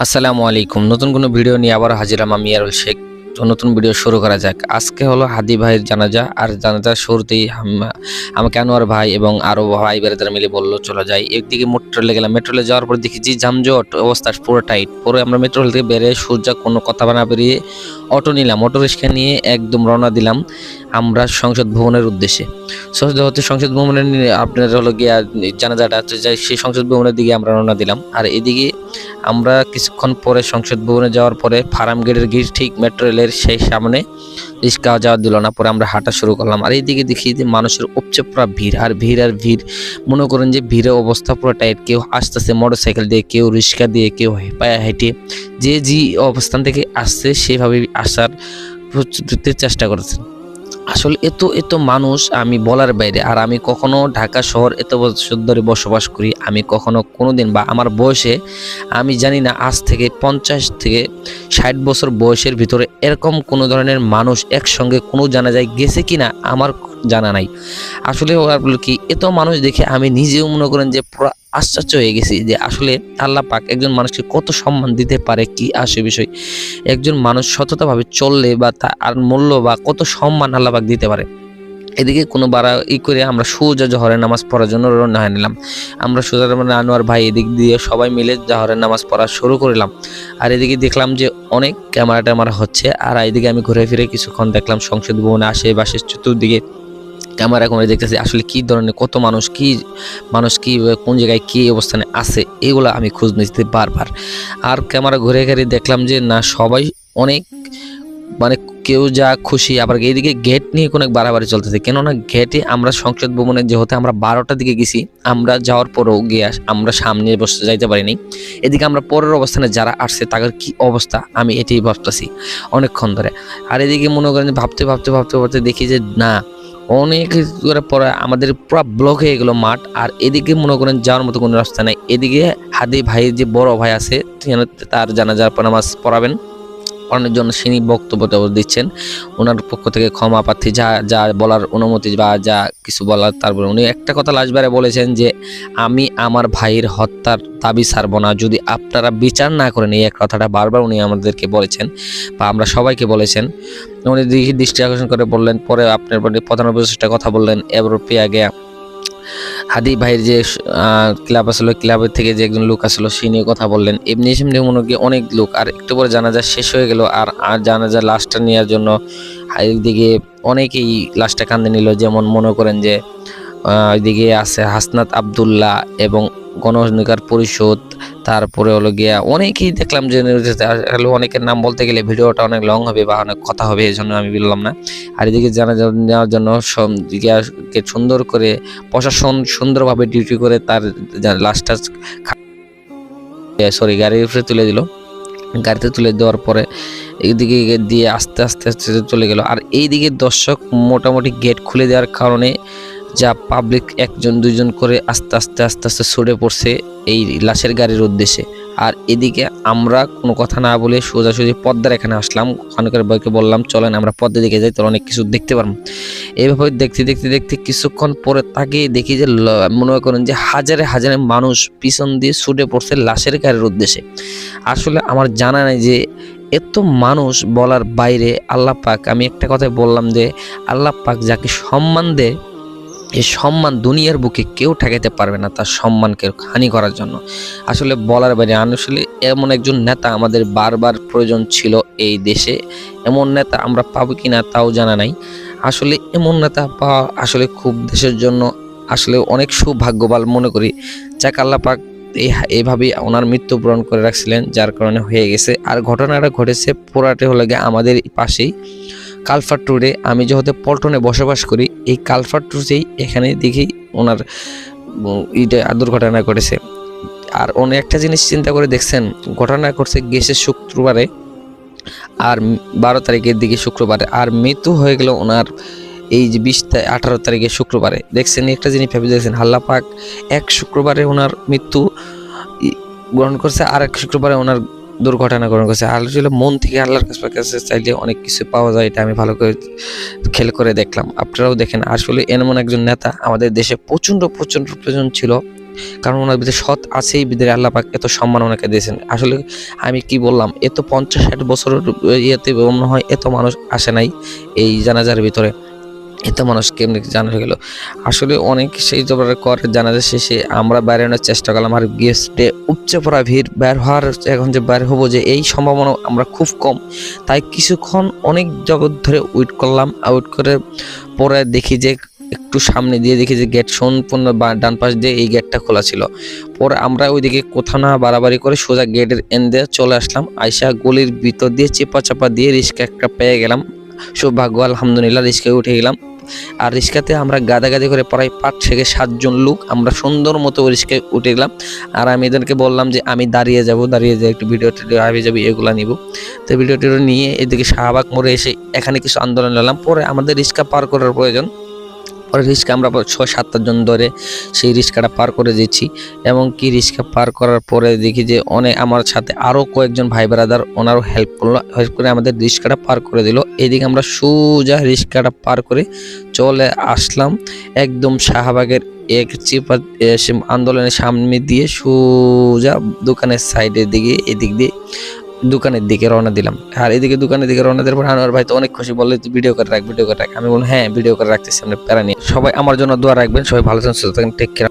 আসসালামু আলাইকুম। নতুন কোনো ভিডিও নিয়ে আবার হাজিরাম আমি আরুল শেখ। তো নতুন ভিডিও শুরু করা যাক। আজকে হলো হাদি ভাইয়ের জানাজা। আর জানাজা শুরুতেই আমাকে আনোয়ার ভাই এবং আরও ভাই বেড়াদার মিলে বলল, চলে যাই। একদিকে মেট্রোলে গেলাম। মেট্রোলে যাওয়ার পর দেখি যে যানজট অবস্থা পুরো টাইট। পুরো আমরা মেট্রোল থেকে বেড়ে সূর্য কোনো কথা না বেরিয়ে অটো নিলাম। অটো রিক্সা নিয়ে একদম রওনা দিলাম আমরা সংসদ ভবনের উদ্দেশ্যে। সংসদ হতে সংসদ ভবনের আপনার হলো গিয়া জানাজাটা হচ্ছে যাই সেই সংসদ ভবনের দিকে আমরা রওনা দিলাম। আর এদিকে আমরা কিছুক্ষণ পরে সংসদ ভবনে যাওয়ার পরে ফার্ম গেটের গিট ঠিক মেট্রো রেলের সেই সামনে রিক্সা যাওয়া দিল না, পরে আমরা হাঁটা শুরু করলাম। আর এইদিকে দেখি যে মানুষের উপচে পুরো ভিড়, আর ভিড় আর ভিড়। মনে করেন যে ভিড়ের অবস্থা পুরো টাইট। কেউ আসতেছে মোটর সাইকেল দিয়ে, কেউ রিক্সা দিয়ে, কেউ পায়ে হেঁটে। যে যে অবস্থান থেকে আসছে সেভাবে আসার চেষ্টা করেছে আসলে এত এত মানুষ আমি বলার বাইরে, আর আমি কখনো ঢাকা শহর এত বছর ধরে বসবাস করি, আমি কখনো কোনো দিন বা আমার বয়সে, আমি জানি না আজ থেকে পঞ্চাশ থেকে ষাট বছর বয়সের ভিতরে এরকম কোনো ধরনের মানুষ একসঙ্গে কোনো জানা যায় গেছে কি না আমার জানা নাই। আসলে ওরা কি, এত মানুষ দেখে আমি নিজেও মনে করেন যে আশ্চর্য হয়ে গেছি যে আসলে আল্লাহ পাক একজন মানুষকে কত সম্মান দিতে পারে কি আসে বিষয়। একজন মানুষ সততাভাবে চললে বা তার মূল্য বা কত সম্মান আল্লাহ পাক দিতে পারে। এদিকে কোনো বাড়া ই করে আমরা সোজা জহরের নামাজ পড়ার জন্য রওনা হয়ে নিলাম। আমরা সোজা মানে আনোয়ার ভাই এদিক দিয়ে সবাই মিলে জহরের নামাজ পড়া শুরু করলাম। আর এদিকে দেখলাম যে অনেক ক্যামেরা ট্যামেরা হচ্ছে। আর এদিকে আমি ঘুরে ফিরে কিছুক্ষণ দেখলাম সংসদ ভবনে আশেপাশে চতুর্দিকে ক্যামেরা করে দেখতেছি আসলে কি ধরনের, কত মানুষ, কি মানুষ কি, কোন জায়গায় কি অবস্থানে আছে, এগুলো আমি খোঁজ নিতে বারবার। আর ক্যামেরা ঘুরে ঘুরে দেখলাম যে না, সবাই অনেক মানে কেউ যা খুশি, আবার এইদিকে গেট নিয়ে কোনো বাড়াবাড়ি চলতেছে। কেননা গেটে আমরা সংসদ ভবনে যেহেতু আমরা বারোটার দিকে গেছি, আমরা যাওয়ার পরেও গিয়ে আমরা সামনে বসে যাইতে পারিনি। এদিকে আমরা পরের অবস্থানে যারা আসছে, তাদের কি অবস্থা, আমি এটাই ভাবতেছি অনেকক্ষণ ধরে। আর এদিকে মনে করেন ভাবতে ভাবতে ভাবতে ভাবতে দেখি যে না অনেক করে পরে আমাদের পুরো ব্লক হয়ে গেলো মাঠ, আর এদিকে মনে করেন যাওয়ার মতো কোনো রাস্তা নাই। এদিকে হাদি ভাইয়ের যে বড় ভাই আছে তার জানাজার নামাজ পড়াবেন জন্য তিনি বক্তব্য দিচ্ছেন। ওনার পক্ষ থেকে ক্ষমা প্রার্থী, যা যা বলার অনুমতি বা যা কিছু বলার তারপরে উনি একটা কথা লাস্টবারে বলেছেন যে, আমি আমার ভাইয়ের হত্যার দাবি ছাড়বো না। যদি আপনারা বিচার না করেন, এই এক কথাটা বারবার উনি আমাদেরকে বলেছেন বা আমরা সবাইকে বলেছেন। উনি দৃষ্টি আকর্ষণ করে বললেন, পরে আপনার প্রধান উপদেষ্টা কথা বললেন এবার আগে হাদি ভাইয়ের যে ক্লাব আসলো, ক্লাবের থেকে যে একজন লোক আসলো, সে নিয়ে কথা বললেন। এমনি সেমনি মনে হয় অনেক লোক। আর একটু পরে জানাজা শেষ হয়ে গেল। আর আর জানাজা লাশটা নেওয়ার জন্য দিকে অনেকেই লাশটা কান্দে নিল। যেমন মনে করেন যে ওইদিকে আছে হাসনাত আবদুল্লাহ এবং গণ অধিকার পরিষদ। তারপরে হলো গিয়া অনেকেই দেখলাম যে আসলে অনেকের নাম বলতে গেলে ভিডিওটা অনেক লং হবে বা অনেক কথা হবে এই জন্য আমি বললাম না। আর এদিকে জানা নেওয়ার জন্য দিকে সুন্দর করে প্রশাসন সুন্দরভাবে ডিউটি করে তার লাস্টটা সরি গাড়ির উপরে তুলে দিল। গাড়িতে তুলে দেওয়ার পরে এইদিকে দিয়ে আস্তে আস্তে আস্তে চলে গেল। আর এইদিকে দর্শক মোটামুটি গেট খুলে দেওয়ার কারণে যা পাবলিক একজন দুজন করে আস্তে আস্তে আস্তে আস্তে সরে পড়ছে এই লাশের গাড়ির উদ্দেশ্যে। আর এদিকে আমরা কোনো কথা না বলে সোজাসুজি পদ্মার এখানে আসলাম। ওখানকার বয়কে বললাম, চলেন আমরা পদ্মা দিকে যাই তাহলে অনেক কিছু দেখতে পারব। এইভাবে দেখতে দেখতে দেখতে কিছুক্ষণ পরে তাকে দেখি যে মনে করেন যে হাজারে হাজারে মানুষ পিছন দিয়ে ছুটে পড়ছে লাশের গাড়ির উদ্দেশ্যে। আসলে আমার জানা নাই যে এত মানুষ বলার বাইরে আল্লাহ পাক, আমি একটা কথাই বললাম যে আল্লাহ পাক যাকে সম্মান দেয় এই সম্মান দুনিয়ার বুকে কেউ ঠেকাইতে পারবে না তার সম্মানকে হানি করার জন্য। আসলে বলার বাইরে আসলে এমন একজন নেতা আমাদের বারবার প্রয়োজন ছিল এই দেশে। এমন নেতা আমরা পাবো কি না তাও জানা নাই। আসলে এমন নেতা পাওয়া আসলে খুব দেশের জন্য আসলে অনেক সৌভাগ্যবান মনে করি। যাক, আল্লাহ পাক এই এইভাবেই ওনার মৃত্যুবরণ করে রাখছিলেন, যার কারণে হয়ে গেছে। আর ঘটনাটা ঘটেছে পোড়াটে হলে গিয়ে আমাদের পাশেই। কালফার ট্যুরে আমি যেহেতু পল্টনে বসবাস করি, এই কালফার ট্যুরেই এখানে দেখি ওনার ইটা দুর্ঘটনা ঘটেছে। আর অনেক একটা জিনিস চিন্তা করে দেখছেন, ঘটনা ঘটছে গেছে শুক্রবারে, আর বারো তারিখের দিকে শুক্রবারে, আর মৃত্যু হয়ে গেল ওনার এই যে বিশ আঠারো তারিখে শুক্রবারে। দেখছেন, একটা জিনিস ভেবে দেখছেন হাল্লা পাক এক শুক্রবারে ওনার মৃত্যু গ্রহণ করছে আর এক শুক্রবারে ওনার দুর্ঘটনা গ্রহণ করছে। আর ছিল মন থেকে আল্লাহর কাছে কাছে চাইলে অনেক কিছু পাওয়া যায়, এটা আমি ভালো করে খেল করে দেখলাম। আপনারাও দেখেন, আসলে এমন একজন নেতা আমাদের দেশে প্রচণ্ড প্রচণ্ড প্রয়োজন ছিল। কারণ ওনার ভিতরে সৎ আছেই, ভিতরে আল্লাহ পাক এত সম্মান ওনাকে দিয়েছেন। আসলে আমি কি বললাম, এত পঞ্চাশ ষাট বছরের ইয়েতে মনে হয় এত মানুষ আসে নাই এই জানাজার ভিতরে। এত মানুষ কেমনি জানা হয়ে গেল। আসলে অনেক সেই জবরের করে জানাজা শেষে আমরা বাইরে আনার চেষ্টা করলাম আর গেস্টে উপচে পড়া ভিড় বের হওয়ার এখন যে বের হব যে এই সম্ভাবনা আমরা খুব কম। তাই কিছুক্ষণ অনেক জগৎ ধরে ওয়েট করলাম। ওয়েট করে পরে দেখি যে একটু সামনে দিয়ে দেখি যে গেট সম্পূর্ণ ডান পাশ দিয়ে এই গেটটা খোলা ছিল। পরে আমরা ওইদিকে কোথাও না বাড়াবাড়ি করে সোজা গেটের এন দিয়ে চলে আসলাম। আইসা গলির ভিতর দিয়ে চেপা চাপা দিয়ে রিস্কা একটা পেয়ে গেলাম। সৌভাগ্য, আলহামদুলিল্লাহ রিস্কায় উঠে গেলাম। আর রিক্সাতে আমরা গাদাগাদি করে প্রায় পাঁচ থেকে সাতজন লোক আমরা সুন্দর মতো রিস্কায় উঠে গেলাম। আর আমি এদেরকে বললাম যে আমি দাঁড়িয়ে যাব, দাঁড়িয়ে যাই একটু ভিডিও টিডিও হাবি যাবি, এগুলো নিব। তো ভিডিও টিডিও নিয়ে এদিকে শাহবাগ মোড়ে এসে এখানে কিছু আন্দোলন নিলাম। পরে আমাদের রিক্সা পার করার প্রয়োজন। রিক্সা আমরা ছয়, সাতটা জন ধরে সেই রিক্সাটা পার করে দিচ্ছি। এবং কি রিক্সা পার করার পরে দেখি যে অনেক আমার সাথে আরও কয়েকজন ভাই ব্রাদার ওনারও হেল্প করল হেল্প করে আমাদের রিক্সাটা পার করে দিল। এদিকে আমরা সোজা রিক্সাটা পার করে চলে আসলাম একদম শাহবাগের এক চিপা আন্দোলনের সামনে দিয়ে সোজা দোকানের সাইডের দিকে, এদিক দিয়ে দোকানের দিকে রওনা দিলাম। আর এদিকে দোকানের দিকে রওনা দেওয়ার পর আনোয়ার ভাই তো অনেক খুশি, বললে ভিডিও করে রাখ ভিডিও করে রাখ। আমি বললাম হ্যাঁ ভিডিও করে রাখতেছি, আমরা প্যারা নিয়ে। সবাই আমার জন্য দোয়া রাখবেন, সবাই ভালো সুস্থ থাকেন টেক কেয়ার